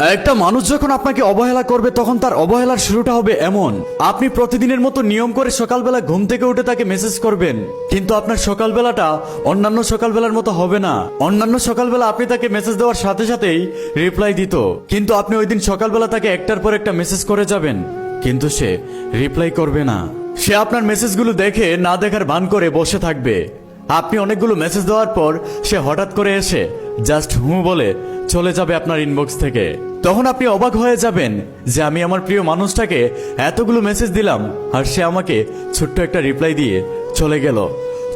একটা মানুষ যখন আপনাকে অবহেলা করবে, তখন তার অবহেলার শুরুটা হবে এমন। আপনি প্রতিদিনের মতো নিয়ম করে সকালবেলা ঘুম থেকে উঠে তাকে মেসেজ করবেন। কিন্তু আপনার সকালবেলাটা অন্যান্য সকালবেলার মতো হবে না। অন্যান্য সকালবেলা আপনি তাকে মেসেজ দেওয়ার সাথে সাথেই রিপ্লাই দিত। কিন্তু আপনি ওই দিন সকালবেলা তাকে একটার পর একটা মেসেজ করে যাবেন। কিন্তু সে রিপ্লাই করবে না। সে আপনার মেসেজগুলো দেখে, না দেখার ভান করে বসে থাকবে। আপনি অনেকগুলো মেসেজ দেওয়ার পর সে হঠাৎ করে এসে জাস্ট হু বলে চলে যাবে আপনার ইনবক্স থেকে। তখন আপনি অবাক হয়ে যাবেন যে আমি আমার প্রিয় মানুষটাকে এতগুলো মেসেজ দিলাম আর সে আমাকে ছোট্ট একটা রিপ্লাই দিয়ে চলে গেল।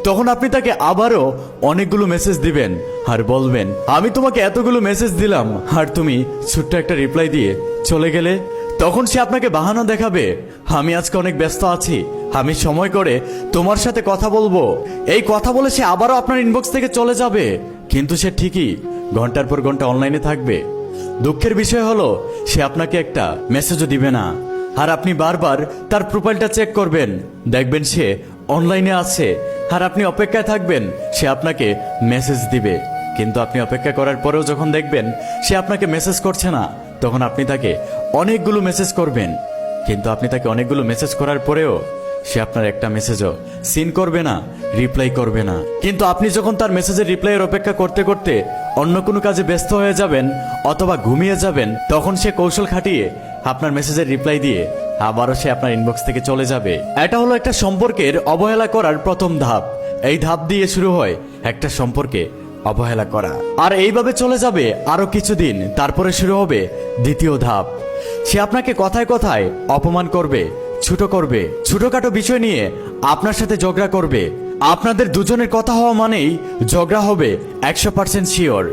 তখন আপনি তাকে আবারও অনেকগুলো মেসেজ দিবেন আর বলবেন, আমি তোমাকে এতগুলো মেসেজ দিলাম আর তুমি ছোট্ট একটা রিপ্লাই দিয়ে চলে গেলে? তখন সে আপনাকে বাহানা দেখাবে, আমি আজকে অনেক ব্যস্ত আছি, আমি সময় করে তোমার সাথে কথা বলব। এই কথা বলে সে আবারও আপনার ইনবক্স থেকে চলে যাবে। কিন্তু সে ঠিকই ঘণ্টার পর ঘণ্টা অনলাইনে থাকবে। দুঃখের বিষয় হলো, সে আপনাকে একটা মেসেজও দিবে না। আর আপনি বারবার তার প্রোফাইলটা চেক করবেন। দেখবেন সে অনলাইনে আছে। আর আপনি অপেক্ষায় থাকবেন, সে আপনাকে মেসেজ দিবে। কিন্তু আপনি অপেক্ষা করার পরেও যখন দেখবেন, সে আপনাকে মেসেজ করছে না, তখন আপনি তাকে অনেকগুলো মেসেজ করবেন। কিন্তু আপনি তাকে অনেকগুলো মেসেজ করার পরেও সে আপনার একটা মেসেজও সিন করবে না রিপ্লাই করবে না। কিন্তু আপনি যখন তার মেসেজের রিপ্লাইয়ের অপেক্ষা করতে করতে অন্য কোনো কাজে ব্যস্ত হয়ে যাবেন অথবা ঘুমিয়ে যাবেন, তখন সে কৌশল খাটিয়ে আপনার মেসেজের রিপ্লাই দিয়ে আবারও সে আপনার ইনবক্স থেকে চলে যাবে। এটা হলো একটা সম্পর্কের অবহেলা করার প্রথম ধাপ। এই ধাপ দিয়ে শুরু হয় একটা সম্পর্কে অবহেলা করা। আর এইভাবে চলে যাবে আরও কিছুদিন, তারপরে শুরু হবে দ্বিতীয় ধাপ। সে আপনাকে কথায় কথায় অপমান করবে ছোট করবে, ছোটখাটো বিষয় নিয়ে আপনার সাথে ঝগড়া করবে। আপনাদের দুজনের কথা হওয়া মানেই ঝগড়া হবে, একশো পার্সেন্ট শিওর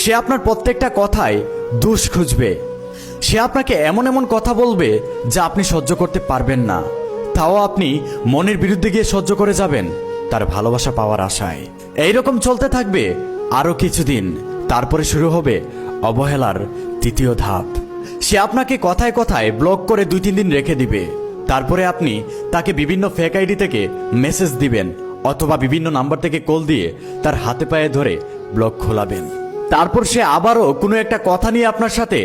সে আপনার প্রত্যেকটা কথায় দোষ খুঁজবে। সে আপনাকে এমন এমন কথা বলবে যা আপনি সহ্য করতে পারবেন না। তাও আপনি মনের বিরুদ্ধে গিয়ে সহ্য করে যাবেন, তার ভালোবাসা পাওয়ার আশায়। এইরকম চলতে থাকবে আরও কিছুদিন, তারপরে শুরু হবে অবহেলার তৃতীয় ধাপ। সে আপনাকে কথায় কথায় ব্লক করে দুই তিন দিন রেখে দিবে। তারপরে আপনি তাকে বিভিন্ন ফেক আইডি থেকে মেসেজ দিবেন অথবা বিভিন্ন নাম্বার থেকে কল দিয়ে তার হাতে পায়ে ধরে ব্লক খোলাবেন। তারপর সে আবারও কোনো একটা কথা নিয়ে আপনার সাথে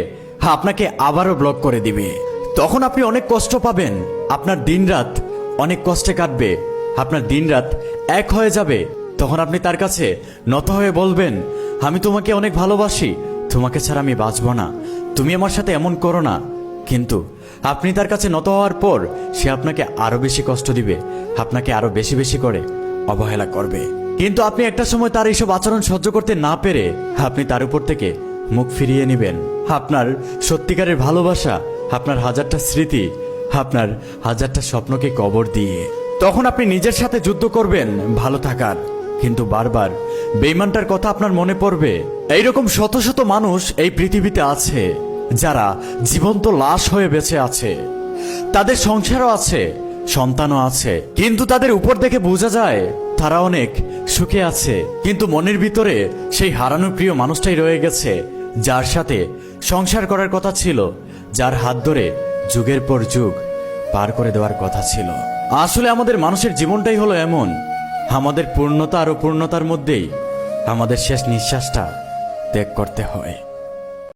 আপনাকে আবারও ব্লক করে দিবে। তখন আপনি অনেক কষ্ট পাবেন, আপনার দিনরাত অনেক কষ্টে কাটবে, আপনার দিনরাত এক হয়ে যাবে। তখন আপনি তার কাছে নত হয়ে বলবেন, আমি তোমাকে অনেক ভালোবাসি, তোমাকে ছাড়া আমি বাঁচব না, তুমি আমার সাথে এমন করো না। কিন্তু আপনি তার কাছে নত হওয়ার পর সে আপনাকে আরও বেশি কষ্ট দিবে, আপনাকে আরও বেশি বেশি করে অবহেলা করবে। কিন্তু আপনি একটা সময় তার এইসব আচরণ সহ্য করতে না পেরে আপনি তার উপর থেকে মুখ ফিরিয়ে নেবেন। আপনার সত্যিকারের ভালোবাসা, আপনার হাজারটা স্মৃতি, আপনার হাজারটা স্বপ্নকে কবর দিয়ে। তখন আপনি নিজের সাথে যুদ্ধ করবেন, ভালো থাকার। কিন্তু বারবার বেইমানটার কথা আপনার মনে পড়বে। এইরকম শত শত মানুষ এই পৃথিবীতে আছে। যারা জীবন্ত লাশ হয়ে বেঁচে আছে। তাদের সংসারও আছে, সন্তানও আছে। কিন্তু তাদের উপর দেখে বোঝা যায়, তারা অনেক সুখে আছে। কিন্তু মনের ভিতরে সেই হারানো প্রিয় মানুষটাই রয়ে গেছে, যার সাথে সংসার করার কথা ছিল, যার হাত ধরে যুগের পর যুগ পার করে দেওয়ার কথা ছিল। আসলে আমাদের মানুষের জীবনটাই হলো এমন, আমাদের পূর্ণতা আর অপূর্ণতার মধ্যেই আমাদের শেষ নিঃশ্বাসটা ত্যাগ করতে হয়।